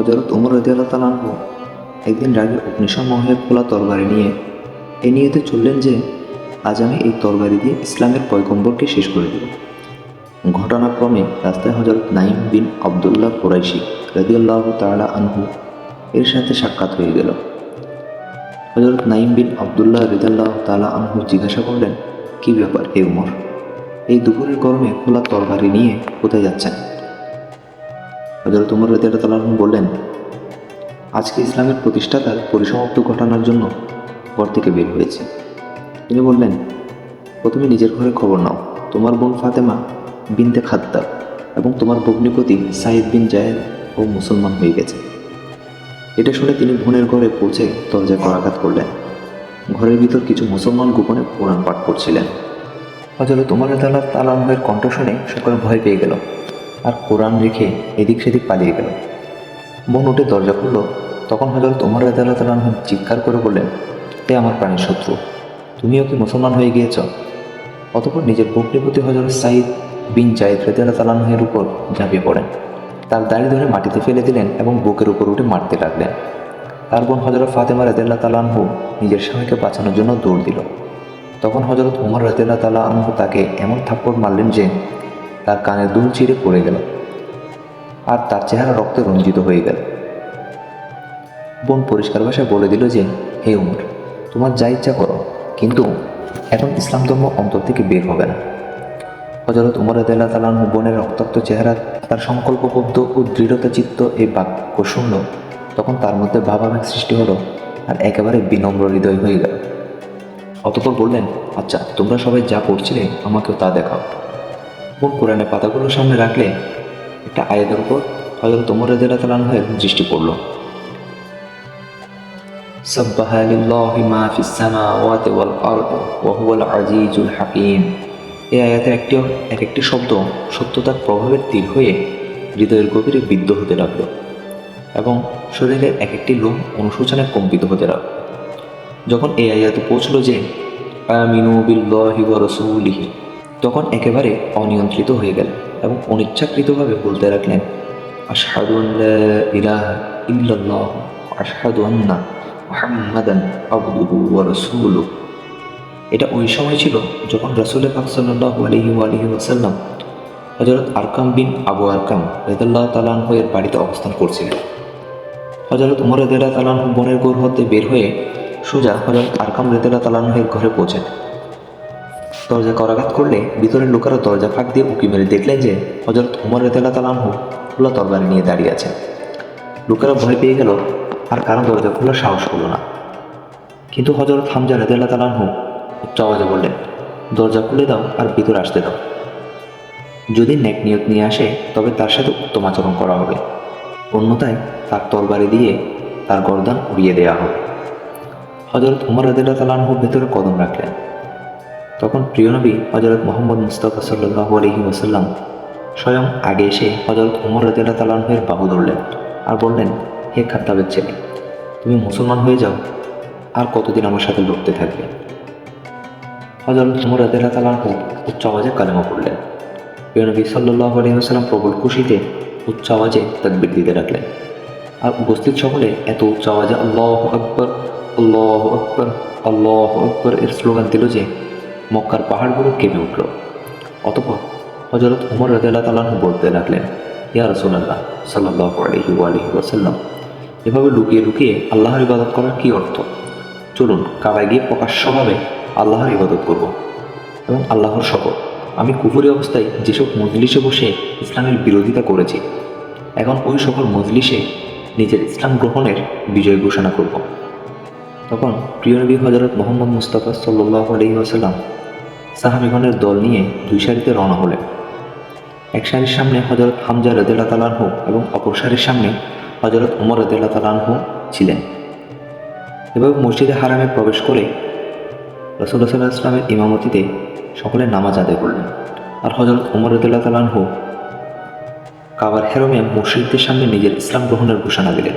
হজরত উমর রদিয়াল্লাহ একদিন রাগে অগ্নিসম্মহের খোলা তরবারি নিয়ে এ নিয়েতে চললেন যে, আজ আমি এই তরবারি দিয়ে ইসলামের পয়গম্বরকে শেষ করে দেব। ঘটনাক্রমে রাস্তায় হজরত নাইম বিন আবদুল্লাহ কোরাইশি রদিয়াল্লাহ তালা আনহু এর সাথে সাক্ষাৎ হয়ে গেল। হজরত নাইম বিন আবদুল্লাহ রিদাল্লাহ তালা আনহু জিজ্ঞাসা করলেন, কি ব্যাপার হে উমর? এই দুপুরের গরমে খোলা তরবারি নিয়ে কোথায় যাচ্ছেন? হজরত উমর রদিয়াল্লাহ তালা আনহু বললেন, আজকে ইসলামের প্রতিষ্ঠাতার পরিসমাপ্ত ঘটানোর জন্য ঘর থেকে বের হয়েছে। তিনি বললেন, প্রথমে নিজের ঘরে খবর নাও। তোমার বোন ফাতেমা বিনতে খাদ্দাব এবং তোমার ভগ্নিপতি সাইদ বিন জায়েদ ও মুসলমান হয়ে গেছে। এটা শুনে তিনি বোনের ঘরে পৌঁছে দরজায় করাঘাত করলেন। ঘরের ভিতর কিছু মুসলমান গোপনে কোরআন পাঠ করছিলেন। হজরত উমর তাল্লাহ তালাহের কণ্ঠ শুনে সকলে ভয় পেয়ে গেল। আর কোরআন রেখে এদিক সেদিক পালিয়ে গেল। বোন উঠে দরজা খুলল। তখন হজরত উমর রাজাল্লাহ তালাহ চিৎকার করে বললেন, হে আমার প্রাণের শত্রু, তুমিও কি মুসলমান হয়ে গিয়েছ? অতপর নিজের ভগ্নিপতি হজরত সাইদ বিন জায়দ রেদাল্লাহ তালাহের উপর ঝাঁপিয়ে পড়েন। তার দাড়ি ধরে মাটিতে ফেলে দিলেন এবং বুকের উপর উঠে মারতে লাগলেন। তার বোন হজরত ফাতেমা রাদিল্লাহ তালাহু নিজের স্বামীকে বাঁচানোর জন্য দৌড় দিল। তখন হজরত উমর রাদিল্লাহ তালা আনহু তাকে এমন থাপ্পড় মারলেন যে তার কানে দুল চিরে পড়ে গেল। আর তার চেহারা রক্তে রঞ্জিত হয়ে গেল। বোন পরিষ্কার ভাষায় বলে দিল যে, হে উমর, তোমার যা ইচ্ছা করো, কিন্তু এখন ইসলাম ধর্ম অন্তর থেকে বের হবে না। হজরত উমর আদাল্লাহ তালাহ বোনের রক্তাক্ত চেহারা তার সংকল্পবদ্ধ ও দৃঢ়তা চিত্ত এই বাক্য শুনল। তখন তার মধ্যে ভাবাবেগ সৃষ্টি হলো আর একেবারে বিনম্র হৃদয় হয়ে গেল। অতপর বললেন আচ্ছা তোমরা সবাই যা পড়ছিলে আমাকেও তা দেখাও। বোন কোরআনের পাতাগুলো সামনে রাখলে একটা আয়াতের উপর হজরত উমর আদাল্লাহ তালাহের দৃষ্টি পড়ল سبح لله ما في السماوات والأرض وهو العزيز الحكيم এই আয়াতের একটি এক একটি শব্দ সত্যতার প্রভাবের তীর হয়ে হৃদয়ের গভীরে বিদ্ধ হতে লাগলো এবং শরীরের এক একটি লোম অনুশোচনে কম্পিত হতে লাগলো যখন এই আয়াতে পৌঁছলো যে আমিনু বিল্লাহি ওয়া রাসূলিহি তখন একেবারে অনিয়ন্ত্রিত হয়ে গেল এবং অনিচ্ছাকৃতভাবে বলতে রাখলেন এটা ওই সময় ছিল যখন রাসুল পাক হজরত আরকাম বিন আবু আরকাম রেদাল্লাহ তালাহ এর বাড়িতে অবস্থান করছিলেন। হজরত উমর রেদাল্লাহ তালাহ বনের গোর হতে বের হয়ে সোজা হজরত আরকাম রেদাল্লাহ তালাহের ঘরে পৌঁছেন। দরজা করাঘাত করলে ভিতরের লোকেরা দরজা ফাঁক দিয়ে উকি মেরে দেখলেন যে হজরত উমর রেদাল্লাহ তালাহ খোলা তরবারি নিয়ে দাঁড়িয়ে আছে লোকেরা ভয় পেয়ে গেল, আর কারণ দরজা খোলার সাহস হলো না। কিন্তু হজরত হামজা রেদাল্লাহ তালাহ উচ্চ আওয়াজে বললেন, দরজা খুলে দাও আর ভিতরে আসতে দাও। যদি নেক নিয়ত নিয়ে আসে, তবে তার সাথে উত্তম আচরণ করা হবে। অন্যথায় তার তরবারি দিয়ে তার গরদান উড়িয়ে দেওয়া হবে। হজরত উমর আদিল্লা তালাহু ভেতরে কদম রাখলেন। তখন প্রিয় নবী হজরত মোহাম্মদ মুস্তাফা সাল্লাহ আলহি ওসাল্লাম স্বয়ং আগে এসে হজরত উমর আদিল্লা তালাহের বাহু ধরলেন আর বললেন, হে খাত্তাবের ছেলে, তুমি মুসলমান হয়ে যাও, আর কতদিন আমার সাথে লড়তে থাকবে? হজরত উমর আদাল্লাহ তালাহু উচ্চ আওয়াজে কালেমা পড়লেন। প্রিয়নবী সাল্লাহ আলহিহাস্লাম প্রবল খুশিতে উচ্চ আওয়াজে তাকবির দিতে রাখলেন আর উপস্থিত সকলে এত উচ্চ আওয়াজে আল্লাহ আকবর আল্লাহ আকবর আল্লাহ আকবর এর স্লোগান দিল যে মক্কার পাহাড়গুলো কেঁপে উঠল। অতপর হজরত উমর রাদিল্লাহ তালাহু বলতে লাগলেন, ইয়া রসুল্লাহ সাল্লাহ আলহি আলহি ওয়াসাল্লাম, এভাবে লুকিয়ে লুকিয়ে আল্লাহর ইবাদত করার কী অর্থ? চলুন কাবায় গিয়ে প্রকাশ্যভাবে আল্লাহর ইবাদত করব এবং আল্লাহর শপথ। আমি কুফুরি অবস্থায় যেসব মজলিসে বসে ইসলামের বিরোধিতা করেছি, এখন ওই সকল মজলিসে নিজের ইসলাম গ্রহণের বিজয় ঘোষণা করব। তখন প্রিয় নবী হজরত মোহাম্মদ মুস্তাফা সাল্লাহ আলহি সাহাবিগণের দল নিয়ে দুই সারিতে রওনা হলেন। এক সারির সামনে হজরত হামজা রদুল্লাহ তালানহু এবং অপর সারির সামনে হজরত উমর রদুল্লাহ তালানহু ছিলেন। এভাবে মসজিদে হারামে প্রবেশ করে রসুল্লাহ সাল্লাহ ইসলামের ইমামতিতে সকলে নামাজ আদায় করলেন। আর হজরত উমর রদুল্লাহ তালানহু কাবার হেরমে মসজিদদের সামনে নিজের ইসলাম গ্রহণের ঘোষণা দিলেন।